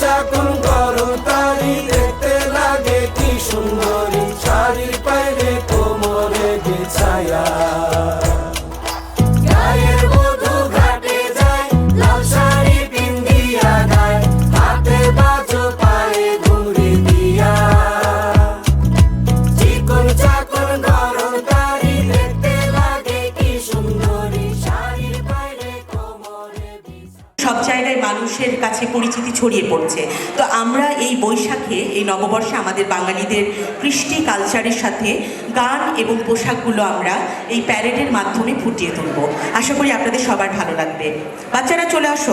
চিকন করো তারি দেখতে লাগে কি সুন্দরী। শাড়ির পাইরে কোমরে বিছায়া। জায়গায় মানুষের কাছে পরিচিতি ছড়িয়ে পড়ছে। তো আমরা এই বৈশাখে, এই নববর্ষে আমাদের বাঙালিদের কৃষ্টি কালচারের সাথে গান এবং পোশাকগুলো আমরা এই প্যারেডের মাধ্যমে ফুটিয়ে তুলব। আশা করি আপনাদের সবার ভালো লাগবে। বাচ্চারা চলে আসো।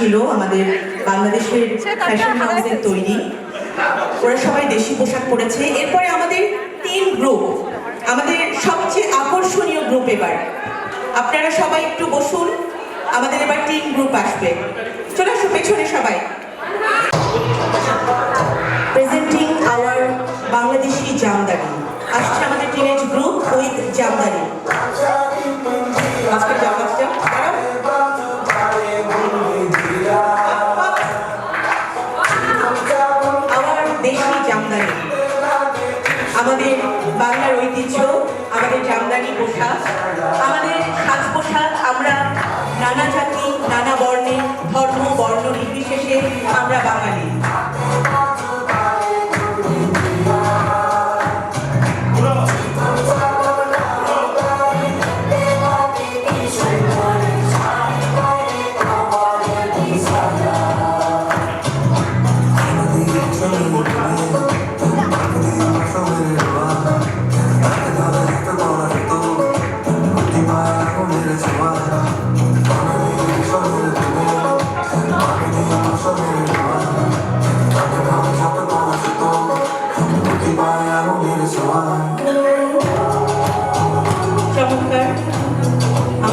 ছিল আমাদের বাংলাদেশের ফ্যাশন হাউসের তৈরি। ওরা সবাই দেশি পোশাক পরেছে। এরপরে আমাদের তিন গ্রুপ আমাদের সবচেয়ে আকর্ষণীয় গ্রুপ এবার। আপনারা সবাই একটু বসুন আমাদের এবার তিন গ্রুপ আসবে। চলে আসো পেছনে সবাই। Presenting our Bangladeshi Jamdani. আসছে আমাদের টিনেজ গ্রুপ উইথ জামদানি। আজকে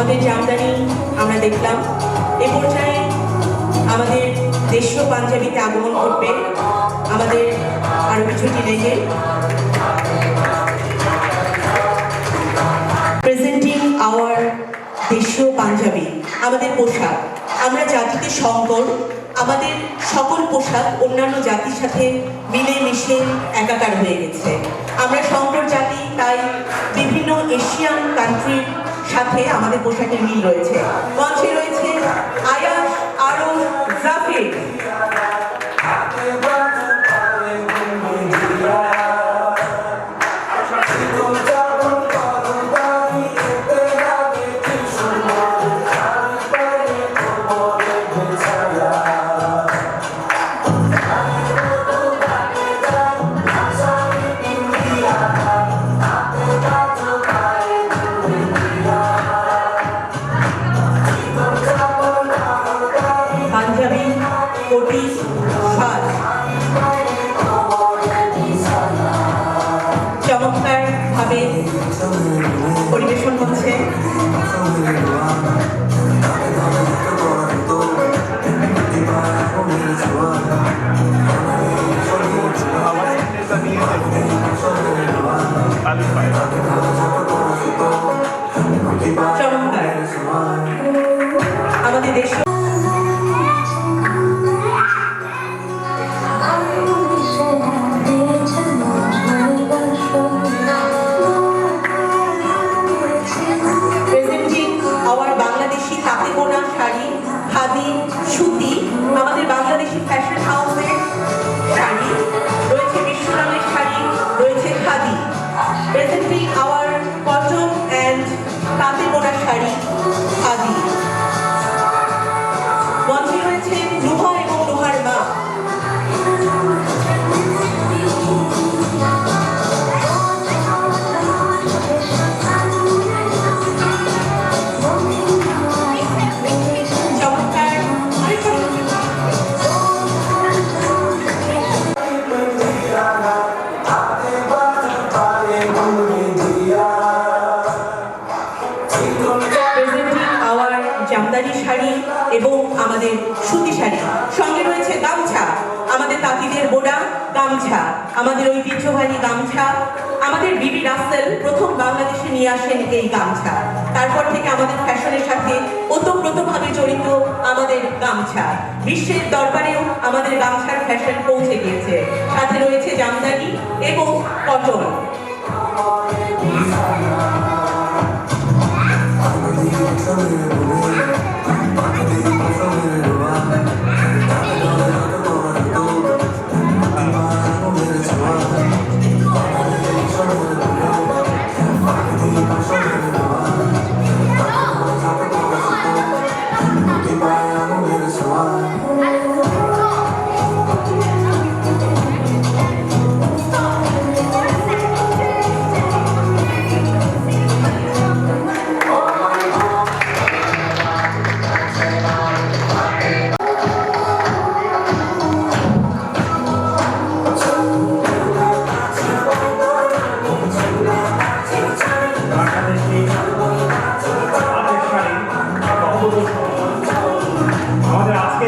আমাদের জামদানি আমরা দেখলাম। এ পর্যায়ে আমাদের দেশীয় পাঞ্জাবিতে আগমন করবে আমাদের আরও কিছু টিনেজে প্রেজেন্টিং আওয়ার দেশীয় পাঞ্জাবি, আমাদের পোশাক। আমরা জাতিতে সংকর, আমাদের সকল পোশাক অন্যান্য জাতির সাথে মিলে মিশে একাকার হয়ে গেছে। আমরা সংকর জাতি, তাই বিভিন্ন এশিয়ান কান্ট্রির সাথে আমাদের পোশাকের মিল রয়েছে। মঞ্চে রয়েছে আয়াস আরও জাফির আমাদের ঐতিহ্যবাহী গামছা। আমাদের বিবি রাসেল প্রথম বাংলাদেশে নিয়ে আসেন এই গামছা। তারপর থেকে আমাদের ফ্যাশনের সাথে ওতপ্রোতভাবে জড়িত আমাদের গামছা। বিশ্বের দরবারেও আমাদের গামছার ফ্যাশন পৌঁছে গিয়েছে। সাথে রয়েছে জামদানি এবং কটন। าน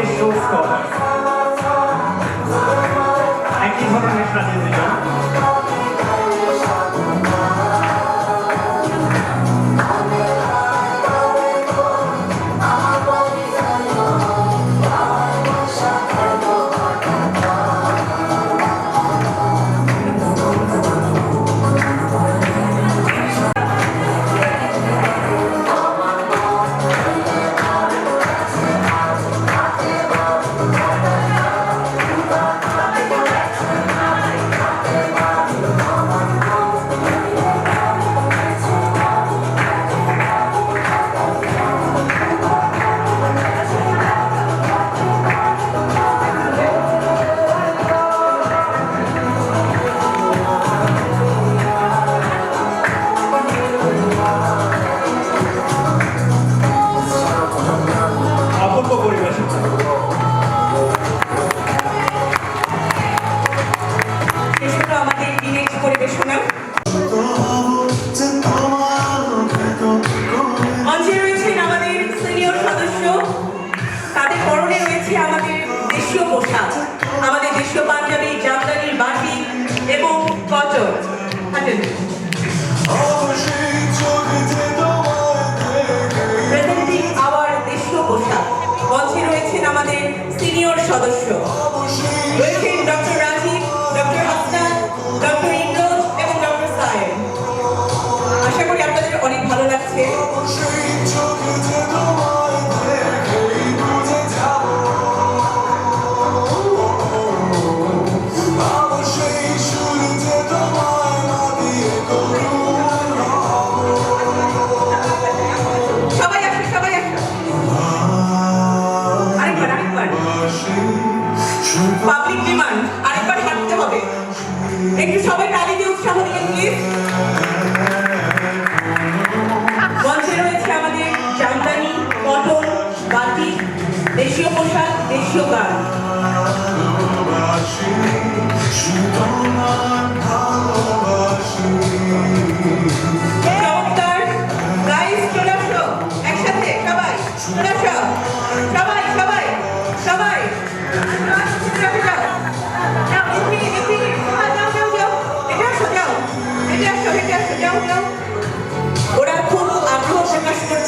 決勝スすか？多少的时候。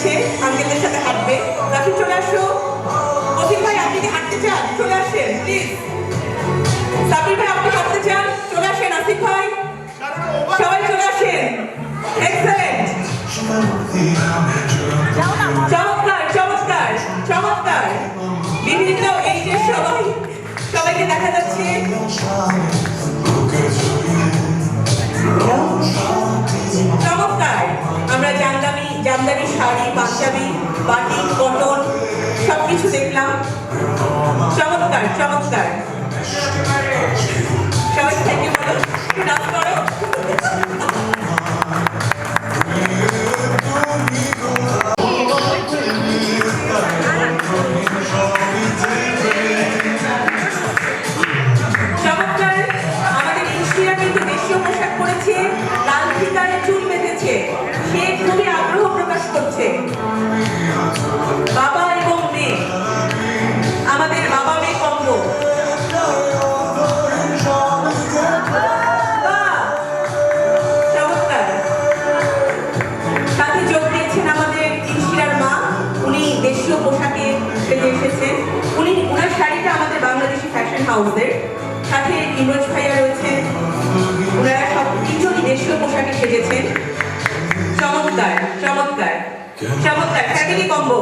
সে আঙ্কেলদের সাথে হাঁটবে। রাখি চলে আসো। অসীম ভাই, আপনি কি হাঁটতে চান? চলে আসেন প্লিজ সাবির ভাই হিসাবে বাটি কটন সবকিছু দেখলাম। চমৎকার চমৎকার। সবাই থ্যাংক ইউ চমৎকার ফ্যামিলি কম্বো